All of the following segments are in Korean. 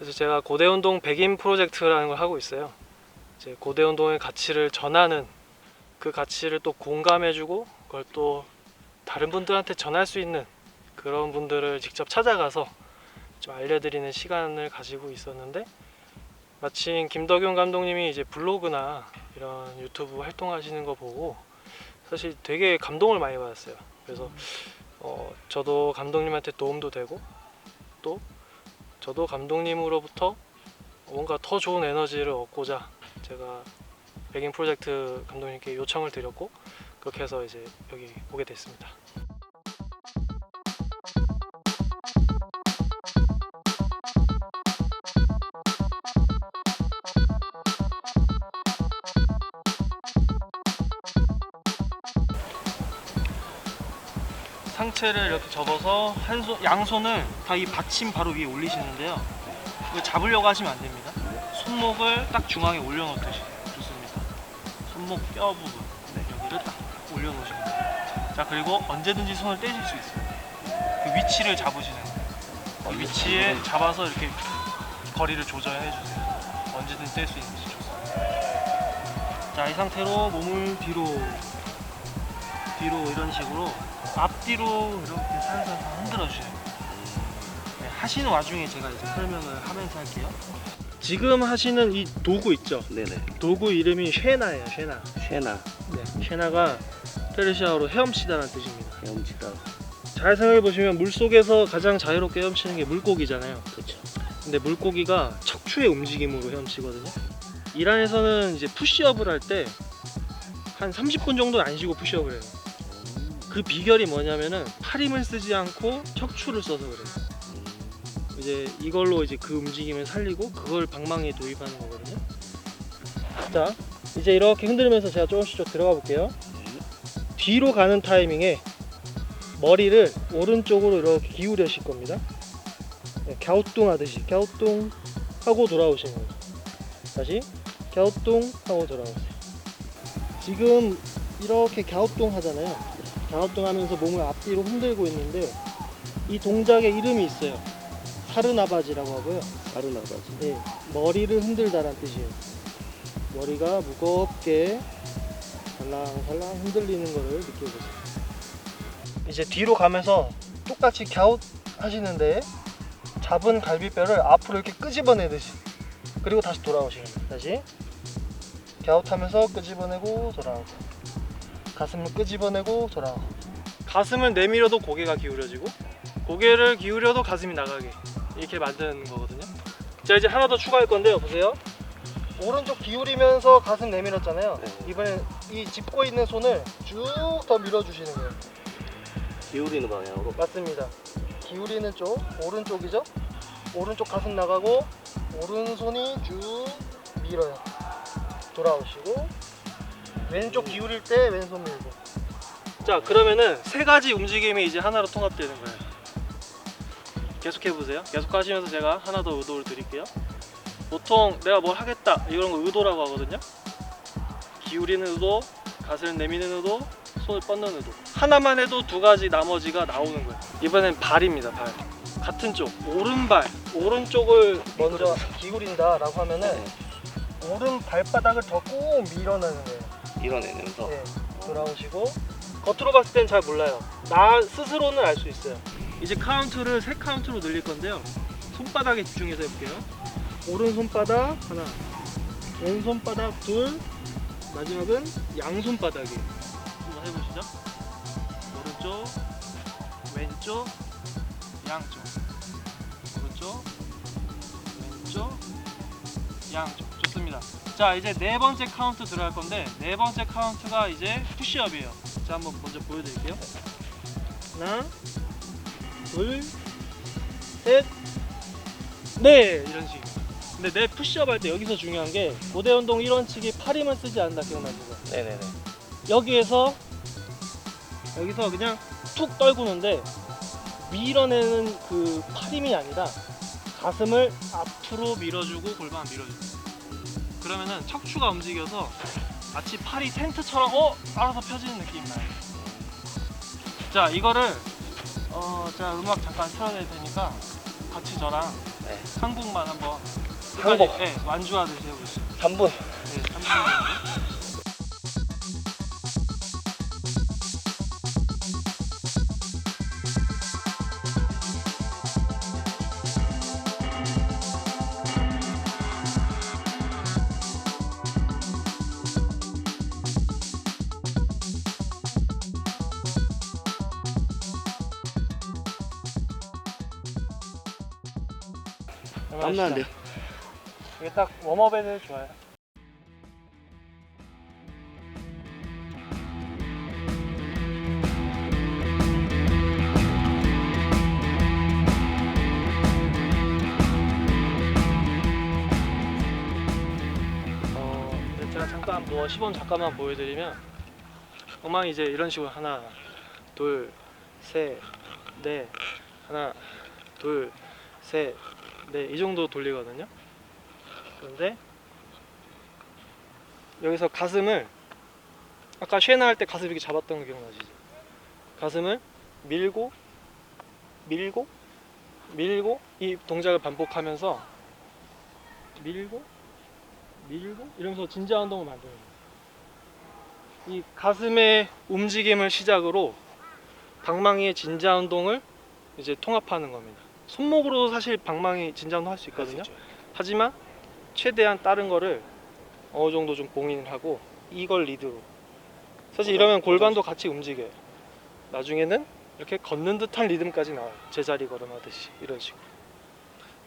그래서 제가 고대 운동 백인 프로젝트라는 걸 하고 있어요. 이제 고대 운동의 가치를 전하는 그 가치를 또 공감해주고 그걸 또 다른 분들한테 전할 수 있는 그런 분들을 직접 찾아가서 좀 알려드리는 시간을 가지고 있었는데 마침 김덕윤 감독님이 이제 블로그나 이런 유튜브 활동하시는 거 보고 사실 되게 감동을 많이 받았어요. 그래서 어, 저도 감독님한테 도움도 되고 또 저도 감독님으로부터 뭔가 더 좋은 에너지를 얻고자 제가 백인 프로젝트 감독님께 요청을 드렸고 그렇게 해서 이제 여기 오게 됐습니다. 상체를 이렇게 접어서 한 손, 양손을 다 이 받침 바로 위에 올리시는데요. 이거 잡으려고 하시면 안 됩니다. 손목을 딱 중앙에 올려놓듯이 좋습니다. 손목 뼈 부분 네, 여기를 딱 올려놓으시면 돼요. 자 그리고 언제든지 손을 떼실 수 있어요. 그 위치를 잡으시는 거예요. 그 위치에 잡아서 이렇게 거리를 조절해 주세요. 언제든지 뗄 수 있는지 좋습니다. 자 이 상태로 몸을 뒤로 뒤로 이런 식으로 앞뒤로 이렇게 살살 흔들어 주세요. 네, 하시는 와중에 제가 이제 설명을 하면서 할게요. 지금 하시는 이 도구 있죠? 네네. 도구 이름이 쉐나예요, 쉐나. 쉐나 네, 쉐나가 페르시아어로 헤엄치다라는 뜻입니다. 헤엄치다. 잘 생각해 보시면 물 속에서 가장 자유롭게 헤엄치는 게 물고기잖아요. 그렇죠. 근데 물고기가 척추의 움직임으로 헤엄치거든요. 이란에서는 이제 푸시업을 할 때 한 30분 정도 안 쉬고 푸시업을 해요. 그 비결이 뭐냐면은 팔 힘을 쓰지 않고 척추를 써서 그래요. 이제 이걸로 이제 그 움직임을 살리고 그걸 방망이에 도입하는 거거든요. 자, 이제 이렇게 흔들면서 제가 조금씩 좀 들어가 볼게요. 뒤로 가는 타이밍에 머리를 오른쪽으로 이렇게 기울여실 겁니다. 네, 갸우뚱 하듯이 갸우뚱 하고 돌아오시는 거죠. 다시 갸우뚱 하고 돌아오세요. 지금 이렇게 갸우뚱 하잖아요. 갸우뚱 하면서 몸을 앞뒤로 흔들고 있는데 이 동작의 이름이 있어요. 사르나바지라고 하고요. 아르나바지. 네, 머리를 흔들다라는 뜻이에요. 머리가 무겁게 살랑살랑 흔들리는 것을 느껴보세요. 이제 뒤로 가면서 똑같이 갸웃 하시는데 잡은 갈비뼈를 앞으로 이렇게 끄집어내듯이 그리고 다시 돌아오시는 거예요. 다시 갸웃하면서 끄집어내고 돌아오고 가슴을 끄집어내고 돌아오고 가슴을 내밀어도 고개가 기울여지고 고개를 기울여도 가슴이 나가게 이렇게 만드는 거거든요. 자 이제 하나 더 추가할 건데요. 보세요. 오른쪽 기울이면서 가슴 내밀었잖아요. 네. 이번엔 이 짚고 있는 손을 쭉 더 밀어주시는 거예요. 기울이는 방향으로. 맞습니다. 기울이는 쪽 오른쪽이죠. 오른쪽 가슴 나가고 오른손이 쭉 밀어요. 돌아오시고 왼쪽 기울일 때 왼손 밀고. 자 그러면은 세 가지 움직임이 이제 하나로 통합되는 거예요. 계속 해보세요. 계속 하시면서 제가 하나 더 의도를 드릴게요. 보통 내가 뭘 하겠다 이런 거 의도라고 하거든요. 기울이는 의도, 가슴을 내미는 의도, 손을 뻗는 의도. 하나만 해도 두 가지 나머지가 나오는 거예요. 이번엔 발입니다. 발. 같은 쪽 오른발 오른쪽을 먼저 기울인다라고 하면은 네. 오른 발바닥을 더 꾹 밀어내는 거예요. 밀어내면서. 네, 돌아오시고 겉으로 봤을 땐 잘 몰라요. 나 스스로는 알 수 있어요. 이제 카운트를 세 카운트로 늘릴 건데요. 손바닥에 집중해서 해볼게요. 오른 손바닥 하나, 왼 손바닥 둘, 마지막은 양 손바닥이. 한번 해보시죠. 오른쪽, 왼쪽, 양쪽, 오른쪽, 왼쪽, 양쪽. 좋습니다. 자 이제 네 번째 카운트 들어갈 건데 네 번째 카운트가 이제 푸시업이에요. 자 한번 먼저 보여드릴게요. 하나, 둘, 셋, 네 이런 식입니다. 근데 내 푸시업 할 때 여기서 중요한 게 고대 운동 1원칙이 팔 힘을 쓰지 않는다 기억나시죠? 네네네. 여기에서 여기서 그냥 툭 떨구는데 밀어내는 그 팔 힘이 아니라 가슴을 앞으로 밀어주고 골반 밀어주고 그러면은 척추가 움직여서 마치 팔이 텐트처럼 어 알아서 펴지는 느낌이 나요. 자 이거를 어 제가 음악 잠깐 틀어낼 테니까 같이 저랑 네. 한국만 한번 한국. 네, 완주하듯이 해보시죠. 3분. 네, 3분 땀나는데요? 이게 딱 웜업에는 좋아요. 어, 잠깐 뭐 시범 잠깐만 보여드리면 음악이 이제 이런 식으로 하나, 둘, 셋, 넷, 하나, 둘, 셋, 넷이 정도 돌리거든요. 그런데 여기서 가슴을 아까 쉐나 할 때 가슴 이렇게 잡았던 거 기억나시죠? 가슴을 밀고 밀고 밀고 이 동작을 반복하면서 밀고 밀고 이러면서 진자 운동을 만드는 거예요. 이 가슴의 움직임을 시작으로 방망이의 진자 운동을 이제 통합하는 겁니다. 손목으로 사실 방망이 운동 할수 있거든요. 하지만 최대한 다른 거를 어느 정도 좀 봉인을 하고 이걸 리드로. 사실 이러면 골반도 같이 움직여요. 나중에는 이렇게 걷는 듯한 리듬까지 나와요. 제자리 걸음하듯이 이런 식으로.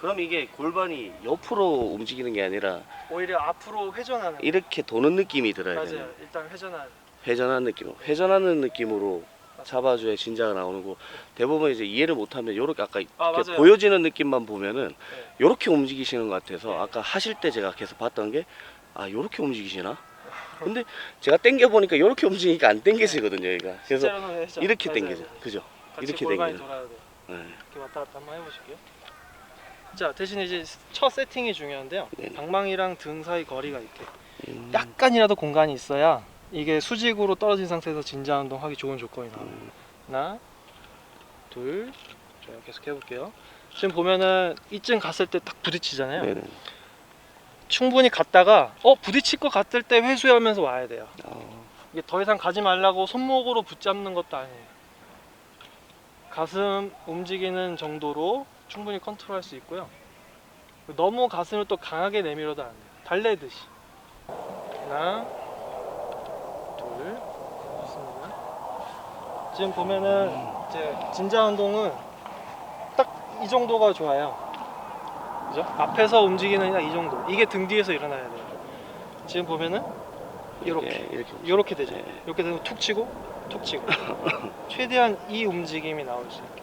그럼 이게 골반이 옆으로 움직이는 게 아니라 오히려 앞으로 회전하는 이렇게 도는 느낌이 들어야 맞아요. 되는 일단 회전하는. 회전하는 느낌 회전하는 느낌으로 잡아줘야 진자가 나오는 거 대부분 이제 이해를 못하면 요렇게 아까 아, 이렇게 맞아요. 보여지는 느낌만 보면은 네. 요렇게 움직이시는 것 같아서 네. 아까 하실 때 제가 계속 봤던 게아 요렇게 움직이시나 근데 제가 당겨 보니까 요렇게 움직이니까 안 당겨지거든요 얘가 그래서 실제로는 회전. 이렇게 맞아요, 당겨져. 그죠 같이 이렇게 골반이 당기는. 돌아야 돼요 네. 이렇게 왔다 갔다 한번 해보실게요 자 대신에 이제 첫 세팅이 중요한데요 네네. 방망이랑 등 사이 거리가 이렇게 음, 약간이라도 공간이 있어야 이게 수직으로 떨어진 상태에서 진자 운동 하기 좋은 조건이 나와요. 음, 하나, 둘, 자 계속 해볼게요. 지금 보면은 이쯤 갔을 때 딱 부딪히잖아요. 네네 충분히 갔다가 어 부딪힐 것 같을 때 회수하면서 와야 돼요. 어, 이게 더 이상 가지 말라고 손목으로 붙잡는 것도 아니에요. 가슴 움직이는 정도로 충분히 컨트롤할 수 있고요. 너무 가슴을 또 강하게 내밀어도 안 돼요. 달래듯이. 하나, 둘, 좋습니다. 지금 보면은 이제 진자 운동은 딱 이 정도가 좋아요. 그죠? 앞에서 움직이는 이 정도. 이게 등 뒤에서 일어나야 돼요. 지금 보면은 이렇게. 예, 이렇게 이렇게 되죠. 네. 이렇게 되면 툭 치고 툭 치고 최대한 이 움직임이 나올 수 있게.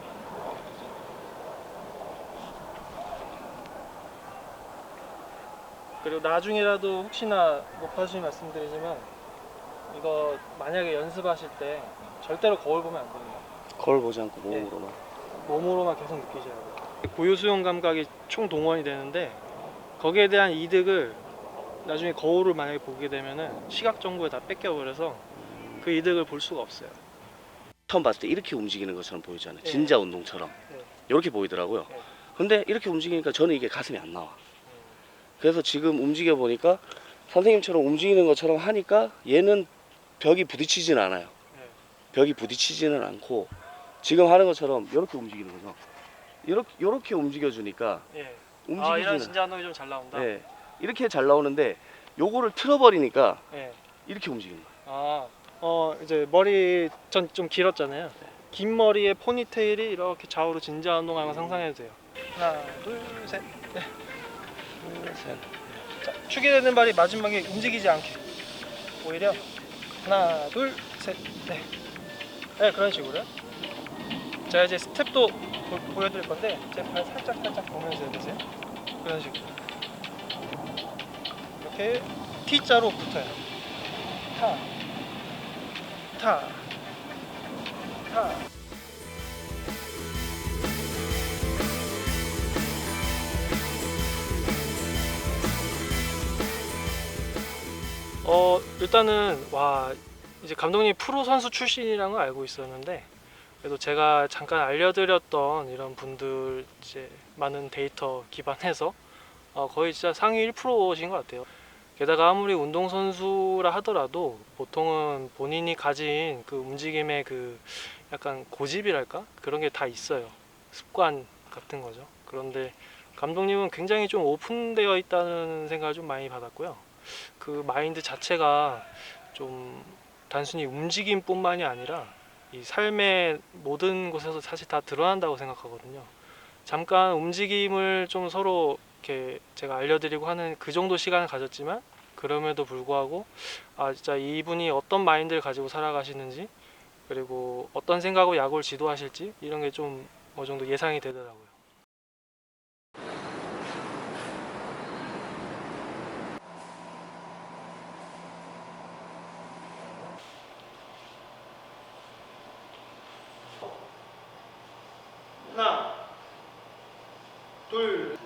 그리고 나중에라도 혹시나 못 봐주시면 말씀드리지만 이거 만약에 연습하실 때 절대로 거울 보면 안 됩니다. 거울 보지 않고 네. 몸으로만 몸으로만 계속 느끼셔야 돼요. 고유 수용 감각이 총 동원이 되는데 거기에 대한 이득을 나중에 거울을 만약에 보게 되면은 시각 정보에 다 뺏겨 버려서 그 이득을 볼 수가 없어요. 처음 봤을 때 이렇게 움직이는 것처럼 보이잖아요 네. 진자 운동처럼 네. 이렇게 보이더라고요 네. 근데 이렇게 움직이니까 저는 이게 가슴이 안 나와 그래서 지금 움직여 보니까 선생님처럼 움직이는 것처럼 하니까 얘는 벽이 부딪히지는 않아요. 네. 벽이 부딪히지는 않고 지금 하는 것처럼 이렇게 움직이는 거죠. 이렇게 이렇게 움직여 주니까 예. 아 움직이지는 이런 진자 운동이 좀 잘 나온다. 네. 이렇게 잘 나오는데 요거를 틀어 버리니까 예. 이렇게 움직이는 거예요. 아, 어 이제 머리 전 좀 길었잖아요. 긴 머리에 포니테일이 이렇게 좌우로 진자 운동하는 거 상상해도 돼요. 하나, 둘, 셋. 네. 둘, 셋. 자, 축이 되는 발이 마지막에 움직이지 않게. 오히려 하나, 둘, 셋, 넷. 네, 그런 식으로요. 제가 이제 스텝도 보, 보여드릴 건데 제 발 살짝 살짝 보면서 해보세요. 그런 식으로. 이렇게 T자로 붙어요. 타, 타, 타. 어 일단은 와 이제 감독님 프로 선수 출신이라는 걸 알고 있었는데 그래도 제가 잠깐 알려드렸던 이런 분들 이제 많은 데이터 기반해서 어, 거의 진짜 상위 1%신 것 같아요. 게다가 아무리 운동 선수라 하더라도 보통은 본인이 가진 그 움직임의 그 약간 고집이랄까? 그런 게 다 있어요. 습관 같은 거죠. 그런데 감독님은 굉장히 좀 오픈되어 있다는 생각을 좀 많이 받았고요. 그 마인드 자체가 좀 단순히 움직임뿐만이 아니라 이 삶의 모든 곳에서 사실 다 드러난다고 생각하거든요. 잠깐 움직임을 좀 서로 이렇게 제가 알려드리고 하는 그 정도 시간을 가졌지만 그럼에도 불구하고 아 진짜 이분이 어떤 마인드를 가지고 살아가시는지 그리고 어떤 생각으로 야구를 지도하실지 이런 게 좀 어느 정도 예상이 되더라고요. 하나, 둘,